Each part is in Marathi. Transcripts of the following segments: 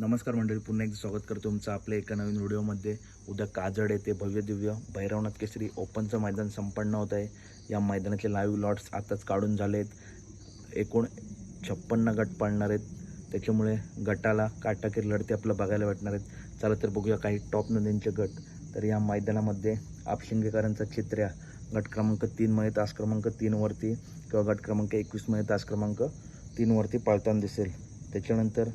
नमस्कार मंडळी पुन्हा एकदा स्वागत करतो तुमचं आपल्या एका नवीन व्हिडिओमध्ये. उद्या काजड येते भव्य दिव्य भैरवनाथ केसरी ओपनचं मैदान संपन्न होत आहे. या मैदानाचे लाईव्ह लॉट्स आताच काढून झाले आहेत एकूण छप्पन्न गट पडणार आहेत. त्याच्यामुळे गटाला काटाकीर लढते आपलं बघायला भेटणार आहेत. चला तर बघूया काही टॉप नदींचे गट. तर या मैदानामध्ये आपशिंगेकरांचा चित्र्या गट क्रमांक तीनमध्ये तास क्रमांक तीनवरती किंवा गट क्रमांक एकवीसमध्ये तास क्रमांक तीनवरती पाळताना दिसेल. त्याच्यानंतर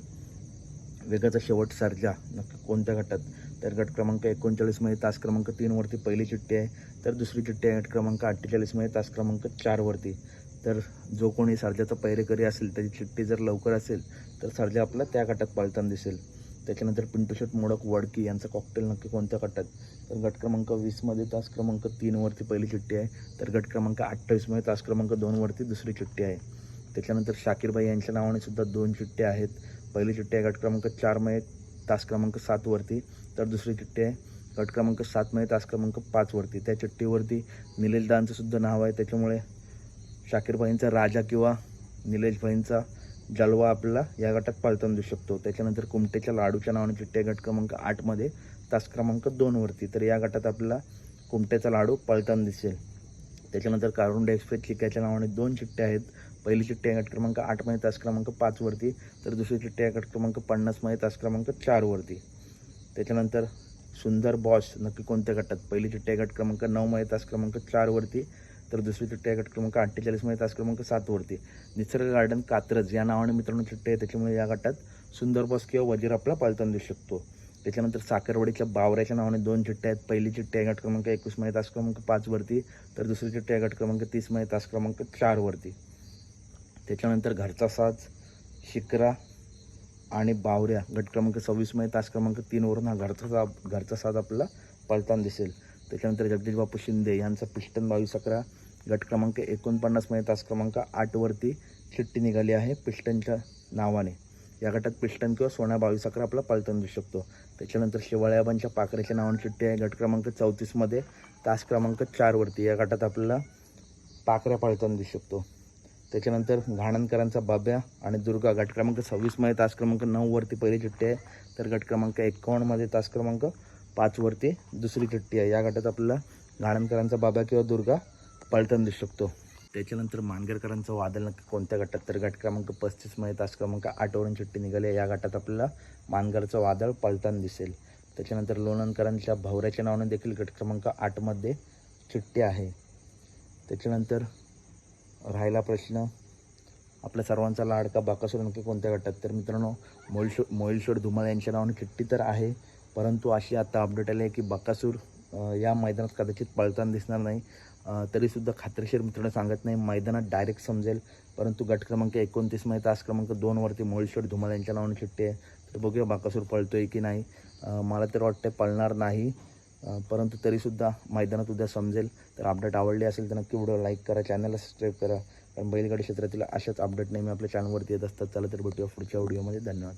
वेगाचा शेवट सर्जा नक्की कोणत्या गटात? तर गट क्रमांक एकोणचाळीसमध्ये तास क्रमांक तीनवरती पहिली चिठ्ठी आहे. तर दुसरी चिठ्ठी आहे गट क्रमांक अठ्ठेचाळीसमध्ये तास क्रमांक चारवरती तर जो कोणी सर्जाचा पैरेकरी असेल त्याची चिठ्ठी जर लवकर असेल तर सर्जा आपला त्या गटात पाळताना दिसेल. त्याच्यानंतर पिंटू शेट मोडक वडकी यांचा कॉकटेल नक्की कोणत्या गटात? तर गट क्रमांक वीसमध्ये तास क्रमांक तीनवरती पहिली चिठ्ठी आहे. तर गट क्रमांक अठ्ठावीसमध्ये तास क्रमांक दोनवरती दुसरी चिठ्ठी आहे. त्याच्यानंतर शाकीरबाई यांच्या नावाने सुद्धा दोन चिठ्ठ्या आहेत. पहिली चिठ्ठी आहे गट क्रमांक चारमध्ये तास क्रमांक सातवरती तर दुसरी चिठ्ठी आहे गट क्रमांक सातमध्ये तास क्रमांक पाचवरती त्या चिठ्ठीवरती निलेशदांचं सुद्धा नाव आहे. त्याच्यामुळे शाकीरबाईंचा राजा किंवा निलेशभाईंचा जलवा आपल्याला या गटात पाळताना देऊ शकतो. त्याच्यानंतर कुमटेच्या लाडूच्या नावाने चिठ्ठी आहे गट क्रमांक आठमध्ये तास क्रमांक दोनवरती तर या गटात आपल्याला कुमटेचा लाडू पळताना दिसेल. त्याच्यानंतर कारुंडे एक्सप्रेस चिक्याच्या नावाने दोन चिठ्ठ्या आहेत. पहिली चिठ्ठी आहे गट क्रमांक आठमध्ये तास क्रमांक पाचवरती तर दुसरी चिठ्ठी आहे गट क्रमांक पन्नासमध्ये तास क्रमांक चारवरती त्याच्यानंतर सुंदर बॉस नक्की कोणत्या गटात? पहिली चिठ्ठी आहे गट क्रमांक नऊमध्ये तास क्रमांक चारवरती तर दुसरी चिठ्ठी आहे गट क्रमांक अठ्ठेचाळीसमध्ये तास क्रमांक सातवरती निसर्ग गार्डन कात्रज या नावाने मित्रांनो चिठ्ठी आहे त्याच्यामुळे या गटात सुंदर बॉस किंवा वजीर आपला पाळताना देऊ शकतो. त्याच्यानंतर साखरवाडीच्या बावऱ्याच्या नावाने दोन चिठ्ठ्या आहेत. पहिली चिठ्ठी आहे गट क्रमांक एकवीसमध्ये तास क्रमांक पाचवरती तर दुसरी चिठ्ठी आहे गट क्रमांक तीसमध्ये तास क्रमांक चारवरती त्याच्यानंतर घरचा साज शिकरा आणि बावऱ्या. गट क्रमांक सव्वीसमध्ये तास क्रमांक तीनवरून हा घरचा सा घरचा साज आपला पळताना दिसेल. त्याच्यानंतर जगदीश बापू शिंदे यांचा पिस्टन बावीस अकरा गट क्रमांक एकोणपन्नासमध्ये तास क्रमांक आठवरती चिठ्ठी निघाली आहे पिस्टनच्या नावाने. या गटात पिस्टन किंवा सोन्या बावीस अकरा आपला पळताना दिसू शकतो. त्याच्यानंतर शिवाळ्याबांच्या पाखरेच्या नावाने चिठ्ठी आहे. गट क्रमांक चौतीसमध्ये तास क्रमांक चारवरती या गटात आपल्याला पाखऱ्या पळताना दिसू शकतो. त्याच्यानंतर घाणणकरांचा बाब्या आणि दुर्गा. गट क्रमांक सव्वीसमध्ये तास क्रमांक नऊवरती पहिली चिठ्ठी आहे. तर गट क्रमांक एकावन्नमध्ये तास क्रमांक पाचवरती दुसरी चिठ्ठी आहे. या गटात आपल्याला घाणणकरांचा बाब्या किंवा दुर्गा पलटण दिसू शकतो. त्याच्यानंतर मानगरकरांचं वादळ नक्की कोणत्या गटात? तर गट क्रमांक पस्तीसमध्ये तास क्रमांक आठवरून चिठ्ठी निघाली आहे. या गटात आपल्याला मानगरचं वादळ पलटण दिसेल. त्याच्यानंतर लोणंदकरांच्या भवऱ्याच्या नावाने देखील गट क्रमांक आठमध्ये चिठ्ठी आहे. त्याच्यानंतर राहिला प्रश्न. आपल्या सर्वांचा लाडका बाकासूर नक्की कोणत्या गटात? तर मित्रांनो मोलशो मोईलशोर धुमाळ यांच्या नावाने चिठ्ठी तर आहे परंतु अशी आता अपडेट आली आहे की बाकासूर या मैदानात कदाचित पळताना दिसणार नाही. तरीसुद्धा खात्रीशीर मित्रांनो सांगत नाही मैदानात डायरेक्ट समजेल परंतु गट क्रमांक एकोणतीसमध्ये तास क्रमांक दोनवरती मोळशोर धुमाळ यांच्या नावाने चिठ्ठी आहे. तर बघूया बाकासूर पळतो आहे की नाही. मला तर वाटतं पळणार नाही. परंतु तरीसुद्धा मैदानात उद्या समजेल. तर अपडेट आवडली असेल तर नक्की व्हिडिओ लाईक करा चॅनलला सबस्क्राईब करा. कारण बैलगाडी क्षेत्रातील अशाच अपडेट नेहमी आपल्या चॅनलवरती येत असतात. चला तर भेटूया पुढच्या व्हिडिओमध्ये धन्यवाद.